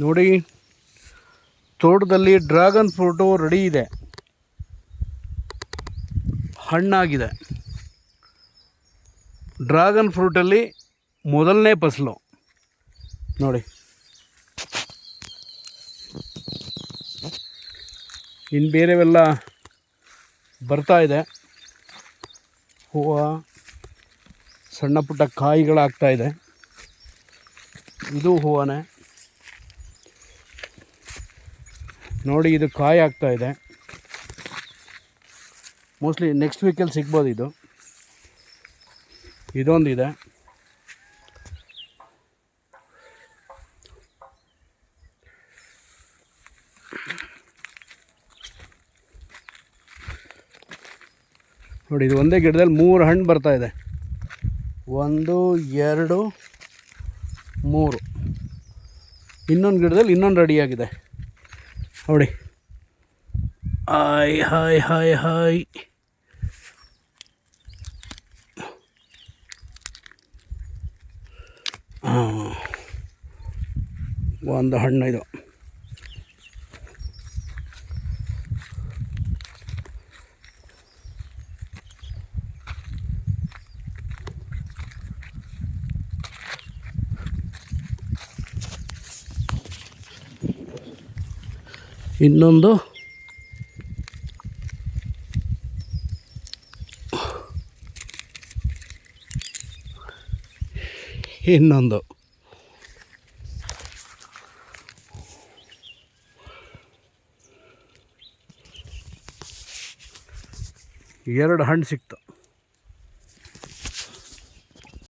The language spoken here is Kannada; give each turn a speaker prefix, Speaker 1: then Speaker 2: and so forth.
Speaker 1: ನೋಡಿ, ತೋಟದಲ್ಲಿ ಡ್ರ್ಯಾಗನ್ ಫ್ರೂಟು ರೆಡಿ ಇದೆ. ಹಣ್ಣಾಗಿದೆ. ಡ್ರ್ಯಾಗನ್ ಫ್ರೂಟಲ್ಲಿ ಮೊದಲನೇ ಫಸಲು. ನೋಡಿ. ಇನ್ನು ಬೇರೆವೆಲ್ಲ ಬರ್ತಾ ಇದೆ. ಹೂವು, ಸಣ್ಣ ಪುಟ್ಟ ಕಾಯಿಗಳಾಗ್ತಾ ಇದೆ. ಇದು ಹೂವನೇ. ನೋಡಿ ಇದು ಕಾಯಿ ಆಗ್ತಾ ಇದೆ. ಮೋಸ್ಟ್ಲಿ ನೆಕ್ಸ್ಟ್ ವೀಕಲ್ಲಿ ಸಿಗ್ಬೋದು ಇದು. ಇದೊಂದಿದೆ. ನೋಡಿ, ಇದು ಒಂದೇ ಗಿಡದಲ್ಲಿ ಮೂರು ಹಣ್ಣು ಬರ್ತಾ ಇದೆ. ಒಂದು, ಎರಡು, ಮೂರು. ಇನ್ನೊಂದು ಗಿಡದಲ್ಲಿ ಇನ್ನೊಂದು ರೆಡಿಯಾಗಿದೆ ನೋಡಿ. Hi hi hi hi. ಹಾಂ ಒಂದು ಹಣ್ಣು ಇದು. ಇನ್ನೊಂದು. ಇನ್ನೊಂದು. ಎರಡು ಹಣ್ಣು ಸಿಕ್ತು.